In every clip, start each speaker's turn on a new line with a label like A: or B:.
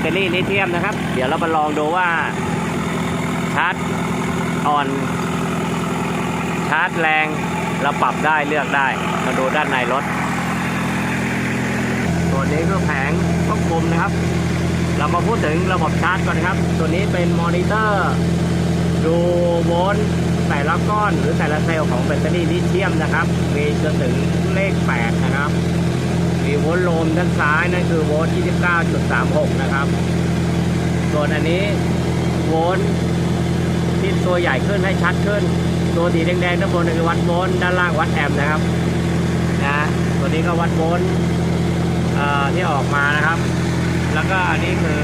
A: ตเตอรี่ลิเธียมนะครับ เดี๋ยวเรามาลองดูว่า ชาร์จอ่อน ชาร์จแรงเราปรับได้เลือกได้มาดูด้านในรถตัวนี้คือแผงควบคุมนะครับ เรามาพูดถึงระบบชาร์จก่อนครับ ตัวนี้เป็นมอนิเตอร์ ดูโวลต์แต่ละก้อนหรือแต่ละเซลล์ของแบตเตอรี่ลิเธียมนะครับ มีจนถึงเลข 8 โวลต์โลมด้านซ้ายนั่นคือโวลต์29.36 นะครับ ส่วนอันนี้โวลต์ที่ตัวใหญ่ขึ้นให้ชัดขึ้น ตัวสีแดงๆด้านบนคือวัดโวลต์ด้านล่างวัดแอมป์นะครับนะตัวนี้ก็วัดโวลต์ที่ออกมานะครับ แล้วก็อันนี้คือ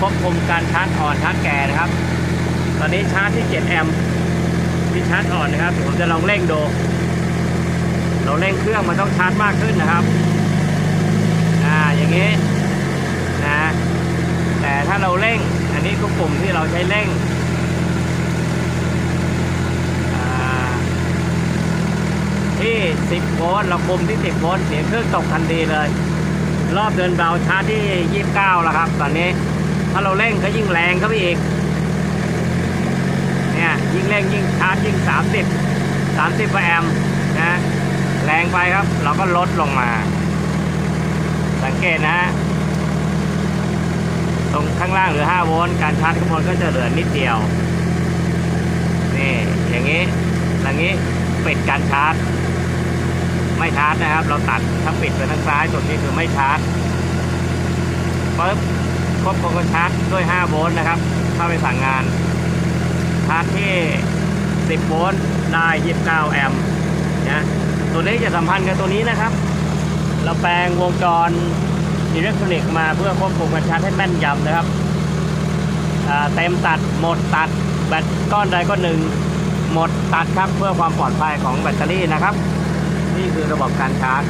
A: ควบคุมการชาร์จอ่อนชาร์จแก่นะครับ ตอนนี้ชาร์จที่ 7 แอมป์ที่ชาร์จอ่อนนะครับผมจะลองเร่งดู เราเร่งเครื่องมันต้องชาร์จมากขึ้นนะครับ อ่า อย่างนี้นะ แต่ถ้าเราเร่ง อันนี้คือปุ่มที่เราใช้เร่งที่ 10 โวลต์เราคุมที่ 10 โวลต์เสียงเครื่องตกทันทีเลย รอบเดินเบาชาร์จที่ 29 แล้วครับ ตอนนี้ ถ้าเราเร่งก็ยิ่งแรงเข้าไปอีก เนี่ย ยิ่งเร่งยิ่งชาร์จยิ่ง 30 30กว่าแอมป์นะ ไปครับ เราก็ลดลงมา สังเกตนะฮะตรงข้างล่างเหลือ 5 โวลต์การชาร์จข้างบนก็จะเหลือนิดเดียว นี่ อย่างนี้อย่างนี้ปิดการชาร์จ ไม่ชาร์จนะครับ เราตัดถ้าปิดไปทางซ้ายส่วนนี้คือไม่ชาร์จปึ๊บควบคุมการชาร์จด้วย 5 โวลต์นะครับเข้าไปสั่งงาน ชาร์จที่ 10 โวลต์ได้ 29 แอมป์นะ ตัวนี้จะสัมพันธ์กับตัวนี้นะครับ เราแปลงวงจรอิเล็กทรอนิกส์มาเพื่อควบคุมการชาร์จให้แม่นยำนะครับเต็มตัดหมดตัดแบตก้อนใดก้อนหนึ่ง หมดตัดครับเพื่อความปลอดภัยของแบตเตอรี่นะครับ นี่คือระบบการชาร์จ